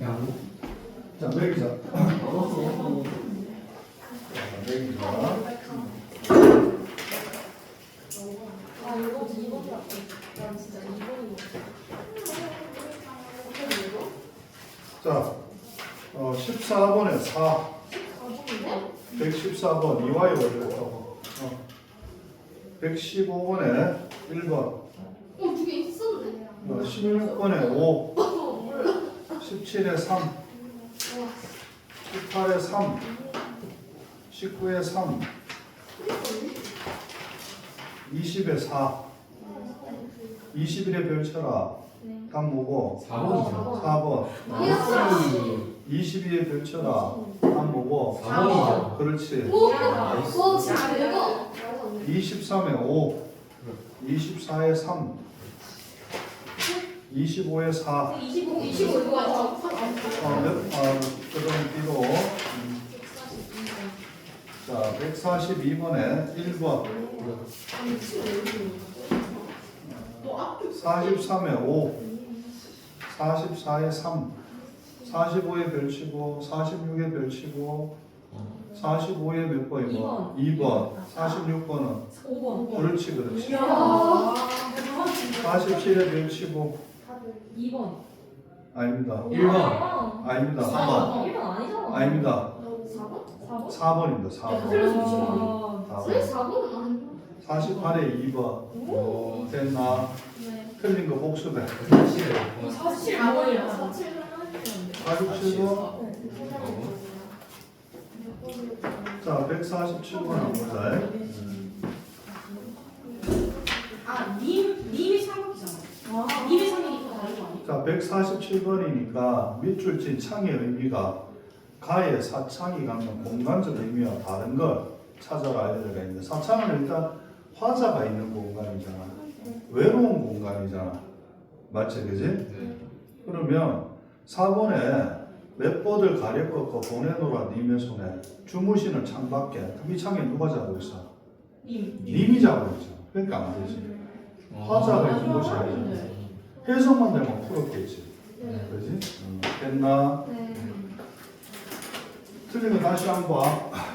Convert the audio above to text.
양. 자, 매기자. 매기자. 아 이거 2번 같아. 난 진짜 2번인 거 같아. 자, 어, 14번에 4, 4번인데? 114번 이와이 올렸다고. 어. 115번에 1번, 어, 두개 있었는데. 어, 16번에 5, 어, 몰라. 17에 3, 18에 3, 19에 3, 20에 4, 21에 별쳐라. 답 뭐고? 4번이죠. 4번. 나이스. 22에 별쳐라. 답 뭐고? 4번이죠. 그렇지. 오, 오, 진짜 대박. 23에 5, 24에 3, 25에 4. 25, 25 이거 아니야? 어, 몇, 어, 그다음 뒤로. 음, 자, 142번에 1번, 43에 5, 44에 3, 45에 별치고, 46에 별치고, 45에 몇 번이고? 2번. 46번은 5번. 그렇지, 그렇지. 야. 47에 별치고, 2번. 아닙니다. 1번. 아닙니다. 3번. 1번 아니잖아. 아닙니다. 4번? 4번? 4번입니다. 4번. 틀렸어, 왜 4번. 4번은 아니야? 48에 2번. 오. 됐나? 네. 틀린 거 복수돼. 사실. 47번이야. 47번. 자, 147번 한번 보자. 아, 님, 님이 삼각이잖아. 님이 삼각이니까 다른 거 아니야? 자, 147번이니까 밑줄 친 창의 의미가 가의 사창이 갖는 공간적 의미와 다른 걸 찾아라 알려줘야 있는데 사창은 일단 화자가 있는 공간이잖아. 외로운 공간이잖아. 맞지, 그지? 네. 그러면 4번에 맷버들 가려 꺾어 보내노라 님의 손에 주무시는 창밖에 그럼 이 창에 누가 자고 있어? 님. 님이 자고 있어. 그러니까 안 되지. 화자가 있는 곳이 아니잖아. 해석만 되면 풀었겠지. 네. 그지? 음, 됐나? 네. 거 다시 한번 봐.